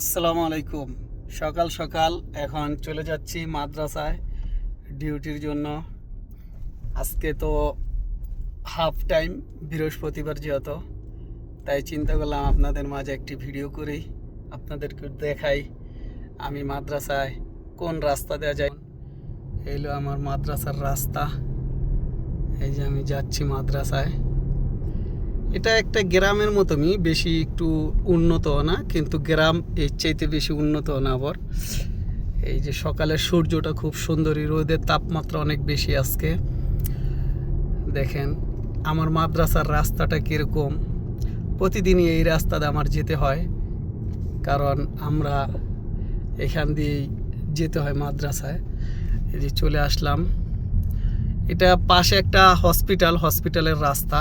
আসসালামু আলাইকুম। সকাল সকাল এখন চলে যাচ্ছি মাদ্রাসায় ডিউটির জন্য। আজকে তো হাফ টাইম, বৃহস্পতিবার যেহেতু, তাই চিন্তা করলাম আপনাদের মাঝে একটি ভিডিও করি, আপনাদেরকে দেখাই আমি মাদ্রাসায় কোন রাস্তা দেওয়া যায় এলো আমার মাদ্রাসার রাস্তা। এই যে আমি যাচ্ছি মাদ্রাসায়। এটা একটা গ্রামের মতনই, বেশি একটু উন্নত না, কিন্তু গ্রাম এর চাইতে বেশি উন্নত না আবার। এই যে সকালের সূর্যটা খুব সুন্দরী, রোদের তাপমাত্রা অনেক বেশি আজকে। দেখেন, আমার মাদ্রাসার রাস্তাটা কীরকম। প্রতিদিনই এই রাস্তাতে আমার যেতে হয়, কারণ আমরা এখান দিয়েই যেতে হয় মাদ্রাসায়। এই যে চলে আসলাম। এটা পাশে একটা হসপিটাল, হসপিটালের রাস্তা।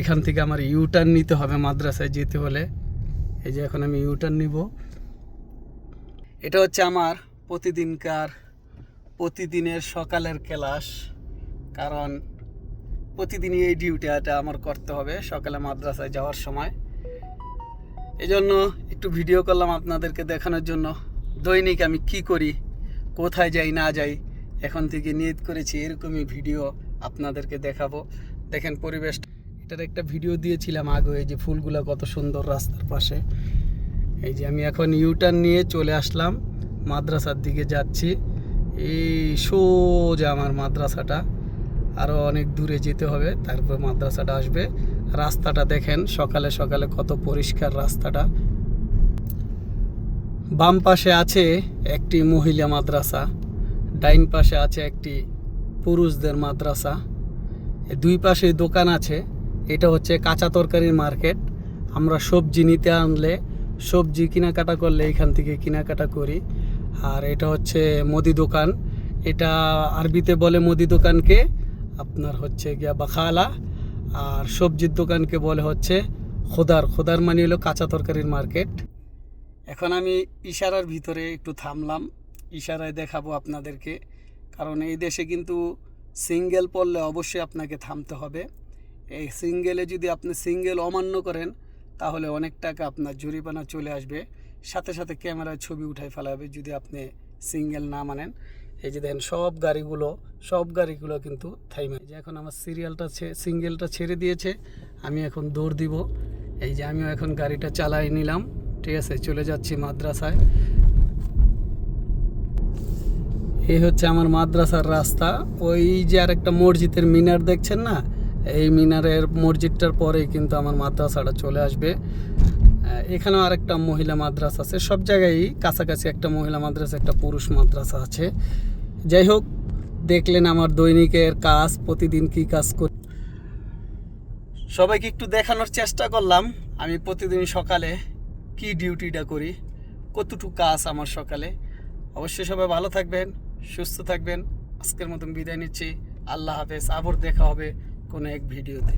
এখান থেকে আমার ইউটার্ন নিতে হবে মাদ্রাসায় যেতে হলে। এই যে এখন আমি ইউটার্ন নিব। এটা হচ্ছে আমার প্রতিদিনকার, প্রতিদিনের সকালের ক্লাস। কারণ প্রতিদিনই এই ডিউটিটা আমার করতে হবে সকালে মাদ্রাসায় যাওয়ার সময়। এই জন্য একটু ভিডিও করলাম আপনাদেরকে দেখানোর জন্য। দৈনিক আমি কি করি, কোথায় যাই, না যাই, এখন থেকে নিয়ত করেছি এরকমই ভিডিও আপনাদেরকে দেখাবো। দেখেন পরিবেশ এটার একটা ভিডিও দিয়েছিলাম আগে, এই যে ফুলগুলো কত সুন্দর রাস্তার পাশে। এই যে আমি এখন ইউটার্ন নিয়ে চলে আসলাম, মাদ্রাসার দিকে যাচ্ছি। এই সোজা আমার মাদ্রাসাটা আরও অনেক দূরে যেতে হবে, তারপর মাদ্রাসাটা আসবে। রাস্তাটা দেখেন, সকালে সকালে কত পরিষ্কার রাস্তাটা। বাম পাশে আছে একটি মহিলা মাদ্রাসা, ডাইন পাশে আছে একটি পুরুষদের মাদ্রাসা। দুই পাশে দোকান আছে এটা হচ্ছে কাঁচা তরকারির মার্কেট। আমরা সবজি নিতে আনলে সবজি কেনাকাটা করলে এখান থেকে কেনাকাটা করি। আর এটা হচ্ছে মুদি দোকান। এটা আরবিতে বলে মুদি দোকানকে, আপনার হচ্ছে গিয়া বাখালা। আর সবজির দোকানকে বলে হচ্ছে খোদার। খোদার মানে হলো কাঁচা তরকারির মার্কেট। এখন আমি ইশারার ভিতরে একটু থামলাম। ইশারায় দেখাবো আপনাদেরকে। কারণ এই দেশে কিন্তু সিঙ্গেল পড়লে অবশ্যই আপনাকে থামতে হবে। এই সিঙ্গেলে যদি আপনি সিঙ্গেল অমান্য করেন, তাহলে অনেক টাকা আপনার জরিমানা চলে আসবে। সাথে সাথে ক্যামেরায় ছবি উঠাই ফেলাবে যদি আপনি সিঙ্গেল না মানেন। এই যে দেখেন, সব গাড়িগুলো সব গাড়িগুলো কিন্তু থাইমে। যে এখন আমার সিরিয়ালটা সিঙ্গেলটা ছেড়ে দিয়েছে, আমি এখন দৌড় দিব। এই যে আমিও এখন গাড়িটা চালাই নিলাম, ঠিক আছে, চলে যাচ্ছি মাদ্রাসায়। এই হচ্ছে আমার মাদ্রাসার রাস্তা। ওই যে আর একটা মসজিদের মিনার দেখছেন না? এই মিনারের মসজিদটার পরেই কিন্তু আমার মাদ্রাসাটা চলে আসবে। এখানেও আরেকটা মহিলা মাদ্রাসা আছে। সব জায়গায়ই কাছাকাছি একটা মহিলা মাদ্রাসা, একটা পুরুষ মাদ্রাসা আছে। যাই হোক, দেখলেন আমার দৈনিকের কাজ, প্রতিদিন কি কাজ করি। সবাইকে একটু দেখানোর চেষ্টা করলাম। আমি প্রতিদিন সকালে কি ডিউটিটা করি, কতটুকু কাজ আমার সকালে। অবশ্যই সবাই ভালো থাকবেন, সুস্থ থাকবেন। আজকের মতন বিদায় নিচ্ছি। আল্লাহ হাফেজ, আবার দেখা হবে। কোনো এক ভিডিওতে